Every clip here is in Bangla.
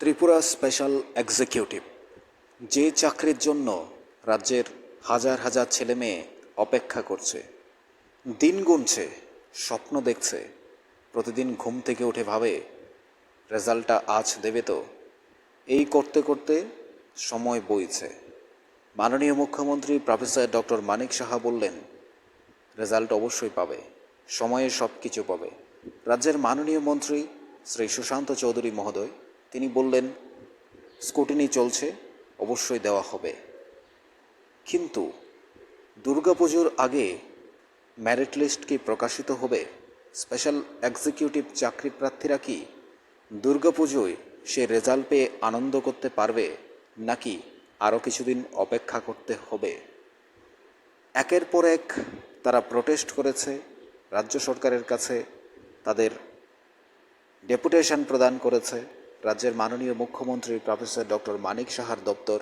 ত্রিপুরা স্পেশাল এক্সিকিউটিভ, যে চাকরির জন্য রাজ্যের হাজার হাজার ছেলে মেয়ে অপেক্ষা করছে। দিন গুনছে, স্বপ্ন দেখছে, প্রতিদিন ঘুম থেকে উঠে ভাবে, রেজাল্টটা আজ দেবে তো। এই করতে করতে সময় বইছে। মাননীয় মুখ্যমন্ত্রী প্রফেসর ডক্টর মানিক সাহা বললেন, রেজাল্ট অবশ্যই পাবে, সময়ে সব কিছু পাবে। রাজ্যের মাননীয় মন্ত্রী শ্রী সুশান্ত চৌধুরী মহোদয় তিনি বললেন, স্কুটিনি চলছে, অবশ্যই দেওয়া হবে। কিন্তু দুর্গাপুজোর আগে ম্যারিট লিস্ট কি প্রকাশিত হবে? স্পেশাল এক্সিকিউটিভ চাকরি প্রার্থীরা কি দুর্গাপুজোয় সে রেজাল্ট পেয়ে আনন্দ করতে পারবে, নাকি আরও কিছুদিন অপেক্ষা করতে হবে? একের পর এক তারা প্রোটেস্ট করেছে, রাজ্য সরকারের কাছে তাদের ডেপুটেশন প্রদান করেছে। রাজ্যের মাননীয় মুখ্যমন্ত্রী প্রফেসর ডক্টর মানিক সাহার দপ্তর।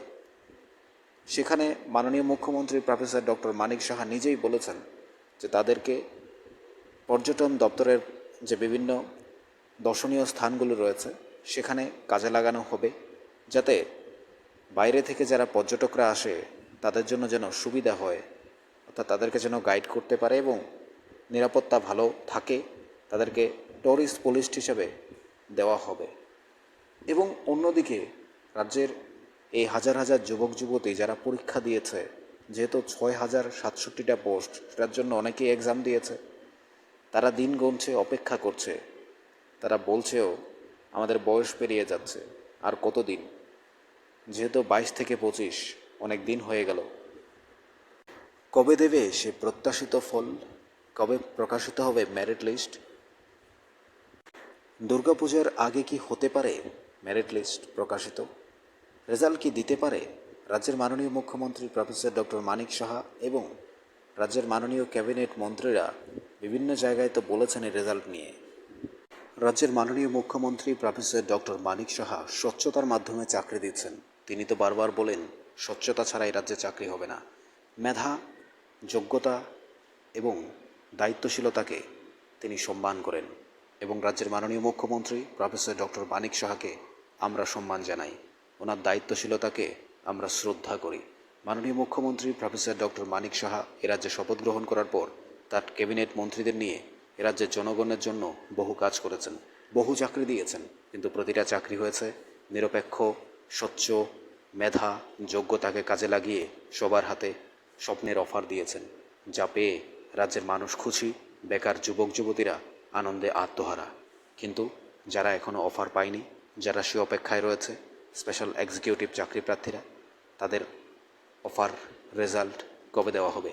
সেখানে মাননীয় মুখ্যমন্ত্রী প্রফেসর ডক্টর মানিক সাহা নিজেই বলেছেন যে তাদেরকে পর্যটন দপ্তরের যে বিভিন্ন দর্শনীয় স্থানগুলো রয়েছে, সেখানে কাজে লাগানো হবে যাতে বাইরে থেকে যারা পর্যটকরা আসে, তাদের জন্য যেন সুবিধা হয়, অর্থাৎ তাদেরকে যেন গাইড করতে পারে এবং নিরাপত্তা ভালো থাকে, তাদেরকে ট্যুরিস্ট পুলিশ হিসেবে দেওয়া হবে। এবং অন্যদিকে রাজ্যের এই হাজার হাজার যুবক, যুবতী যারা পরীক্ষা দিয়েছে, যেহেতু ছয় হাজার সাতষট্টিটা পোস্ট, সেটার জন্য অনেকেই এক্সাম দিয়েছে, তারা দিন গুনছে, অপেক্ষা করছে। তারা বলছেও আমাদের বয়স পেরিয়ে যাচ্ছে। আর কতদিন? যেহেতু বাইশ থেকে পঁচিশ, অনেক দিন হয়ে গেল। কবে দেবে সে প্রত্যাশিত ফল? কবে প্রকাশিত হবে মেরিট লিস্ট দুর্গাপূজার আগে কি হতে পারে? মেরিট লিস্ট প্রকাশিত। রেজাল্ট কি দিতে পারে? রাজ্যের মাননীয় মুখ্যমন্ত্রী প্রফেসর ডক্টর মানিক সাহা এবং রাজ্যের মাননীয় ক্যাবিনেট মন্ত্রীরা বিভিন্ন জায়গায় তো বলেছেন এই রেজাল্ট নিয়ে। রাজ্যের মাননীয় মুখ্যমন্ত্রী প্রফেসর ডক্টর মানিক সাহা স্বচ্ছতার মাধ্যমে চাকরি দিচ্ছেন। তিনি তো বারবার বলেন, স্বচ্ছতা ছাড়া এই রাজ্যে চাকরি হবে না। মেধা, যোগ্যতা এবং দায়িত্বশীলতাকে তিনি সম্মান করেন এবং রাজ্যের মাননীয় মুখ্যমন্ত্রী প্রফেসর ডক্টর মানিক সাহাকে আমরা সম্মান জানাই। ওনার দায়িত্বশীলতাকে আমরা শ্রদ্ধা করি। মাননীয় মুখ্যমন্ত্রী প্রফেসর ডক্টর মানিক সাহা এ রাজ্যে শপথ গ্রহণ করার পর তার ক্যাবিনেট মন্ত্রীদের নিয়ে এ রাজ্যের জনগণের জন্য বহু কাজ করেছেন। বহু চাকরি দিয়েছেন। কিন্তু প্রতিটা চাকরি হয়েছে নিরপেক্ষ, স্বচ্ছ, মেধা, যোগ্যতাকে কাজে লাগিয়ে সবার হাতে স্বপ্নের অফার দিয়েছেন, যা পেয়ে রাজ্যের মানুষ খুশি, বেকার যুবক যুবতীরা আনন্দে আত্মহারা। কিন্তু যারা এখনও অফার পায়নি যারা সে অপেক্ষায় রয়েছে স্পেশাল এক্সিকিউটিভ চাকরি প্রার্থীরা, তাদের অফার রেজাল্ট কবে দেওয়া হবে?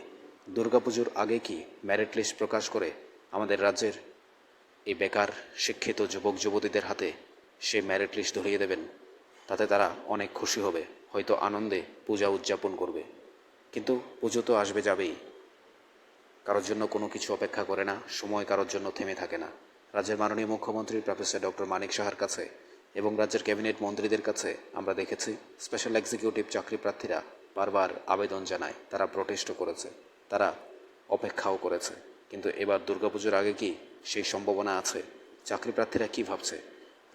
দুর্গাপুজোর আগে কি মেরিট লিস্ট প্রকাশ করে আমাদের রাজ্যের এই বেকার শিক্ষিত যুবক যুবতীদের হাতে সে মেরিট লিস্ট ধরিয়ে দেবেন? তাতে তারা অনেক খুশি হবে, হয়তো আনন্দে পূজা উদযাপন করবে। কিন্তু পুজো তো আসবে যাবেই। কারোর জন্য কোনো কিছু অপেক্ষা করে না, সময় কারোর জন্য থেমে থাকে না। রাজ্যের মাননীয় মুখ্যমন্ত্রী প্রফেসর ডক্টর মানিক সাহার কাছে এবং রাজ্যের ক্যাবিনেট মন্ত্রীদের কাছে আমরা দেখেছি স্পেশাল এক্সিকিউটিভ চাকরি প্রার্থীরা বারবার আবেদন জানায়, তারা প্রটেস্টও করেছে, তারা অপেক্ষাও করেছে। কিন্তু এবার দুর্গাপুজোর আগে কি সেই সম্ভাবনা আছে? চাকরি প্রার্থীরা কী ভাবছে?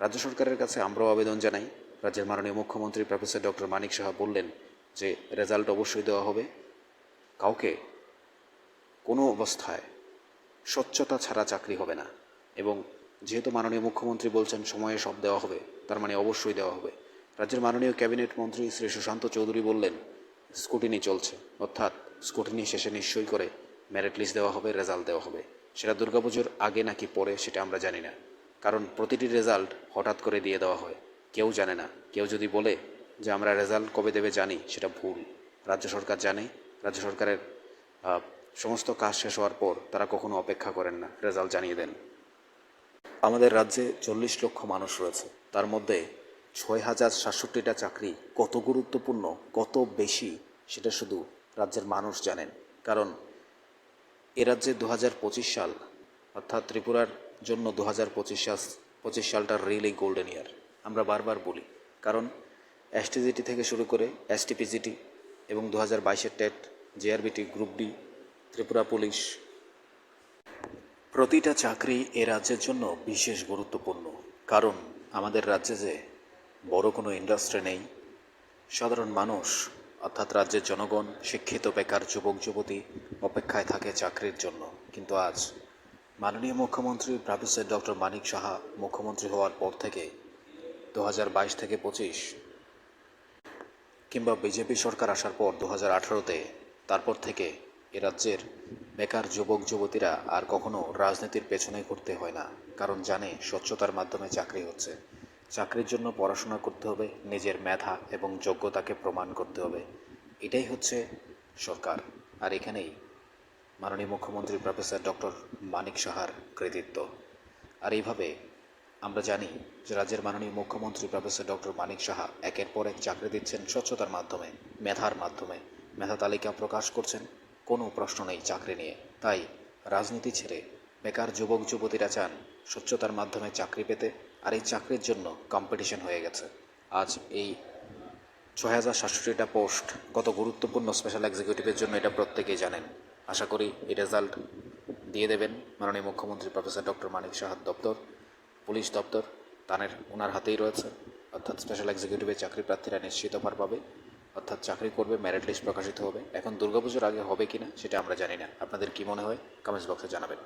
রাজ্য সরকারের কাছে আমরাও আবেদন জানাই। রাজ্যের মাননীয় মুখ্যমন্ত্রী প্রফেসর ডক্টর মানিক সাহা বললেন যে রেজাল্ট অবশ্যই দেওয়া হবে। কাউকে কোনো অবস্থায় স্বচ্ছতা ছাড়া চাকরি হবে না। এবং যেহেতু মাননীয় মুখ্যমন্ত্রী বলছেন সময়ে সব দেওয়া হবে, তার মানে অবশ্যই দেওয়া হবে। রাজ্যের মাননীয় ক্যাবিনেট মন্ত্রী শ্রী সুশান্ত চৌধুরী বললেন, স্কুটিনি চলছে, অর্থাৎ স্কুটিনি শেষে নিশ্চয়ই করে মেরিট লিস্ট দেওয়া হবে রেজাল্ট দেওয়া হবে। সেটা দুর্গাপুজোর আগে নাকি পরে সেটা আমরা জানি না। কারণ প্রতিটি রেজাল্ট হঠাৎ করে দিয়ে দেওয়া হয়। কেউ জানে না। কেউ যদি বলে যে আমরা রেজাল্ট কবে দেবে জানি, সেটা ভুল। রাজ্য সরকার জানে। রাজ্য সরকারের সমস্ত কাজ শেষ হওয়ার পর তারা কখনো অপেক্ষা করেন না রেজাল্ট জানিয়ে দেন। আমাদের রাজ্যে চল্লিশ লক্ষ মানুষ রয়েছে। তার মধ্যে ছয় হাজার সাতষট্টিটা চাকরি কত গুরুত্বপূর্ণ, কত বেশি, সেটা শুধু রাজ্যের মানুষ জানেন। কারণ এ রাজ্যে দু হাজার পঁচিশ সাল, অর্থাৎ ত্রিপুরার জন্য দু হাজার পঁচিশ সাল, পঁচিশ সালটা রিয়েলি গোল্ডেন ইয়ার আমরা বারবার বলি, কারণ এসটিজিটি থেকে শুরু করে এসটিপিজিটি এবং দু হাজার বাইশের TET JRBT group D Tripura police প্রতিটা চাকরি এ রাজ্যের জন্য বিশেষ গুরুত্বপূর্ণ। কারণ আমাদের রাজ্যে যে বড় কোনো ইন্ডাস্ট্রি নেই, সাধারণ মানুষ, অর্থাৎ রাজ্যের জনগণ, শিক্ষিত, বেকার, যুবক, যুবতী অপেক্ষায় থাকে চাকরির জন্য। কিন্তু আজ মাননীয় মুখ্যমন্ত্রী প্রফেসর ডক্টর মানিক সাহা মুখ্যমন্ত্রী হওয়ার পর থেকে দু হাজার বাইশ থেকে পঁচিশ কিংবা বিজেপি সরকার আসার পর দু হাজার আঠারোতে, তারপর থেকে এ রাজ্যের বেকার যুবক, যুবতীরা আর কখনো রাজনীতির পেছনে ঘুরতে হয় না, কারণ জানে স্বচ্ছতার মাধ্যমে চাকরি হচ্ছে। চাকরির জন্য পড়াশোনা করতে হবে, নিজের মেধা এবং যোগ্যতাকে প্রমাণ করতে হবে। এটাই হচ্ছে সরকার। আর এখানেই মাননীয় মুখ্যমন্ত্রী প্রফেসর ডক্টর মানিক সাহার কৃতিত্ব। আর এইভাবে আমরা জানি যে রাজ্যের মাননীয় মুখ্যমন্ত্রী প্রফেসর ডক্টর মানিক সাহা একের পর এক চাকরি দিচ্ছেন স্বচ্ছতার মাধ্যমে, মেধার মাধ্যমে। মেধা তালিকা প্রকাশ করছেন। কোনো প্রশ্ন নেই চাকরি নিয়ে। তাই রাজনীতি ছেড়ে বেকার যুবক যুবতীরা চান স্বচ্ছতার মাধ্যমে চাকরি পেতে, আর এই চাকরির জন্য কম্পিটিশন হয়ে গেছে। আজ এই ছয় হাজার সাতষট্টিটা পোস্ট কত গুরুত্বপূর্ণ স্পেশাল এক্সিকিউটিভের জন্য এটা প্রত্যেকেই জানেন। আশা করি এই রেজাল্ট দিয়ে দেবেন মাননীয় মুখ্যমন্ত্রী প্রফেসর ডক্টর মানিক সাহার দপ্তর। পুলিশ দপ্তর তানের ওনার হাতেই রয়েছে। অর্থাৎ স্পেশাল এক্সিকিউটিভের চাকরি প্রার্থীরা নিশ্চিত অফার পাবে। অর্থাৎ চাকরি করবে ম্যারিট লিস্ট প্রকাশিত হবে। এখন দুর্গাপুজোর আগে হবে কিনা, সেটা আমরা জানি না। আপনাদের কি মনে হয়? কমেন্টস বক্সে জানাবেন।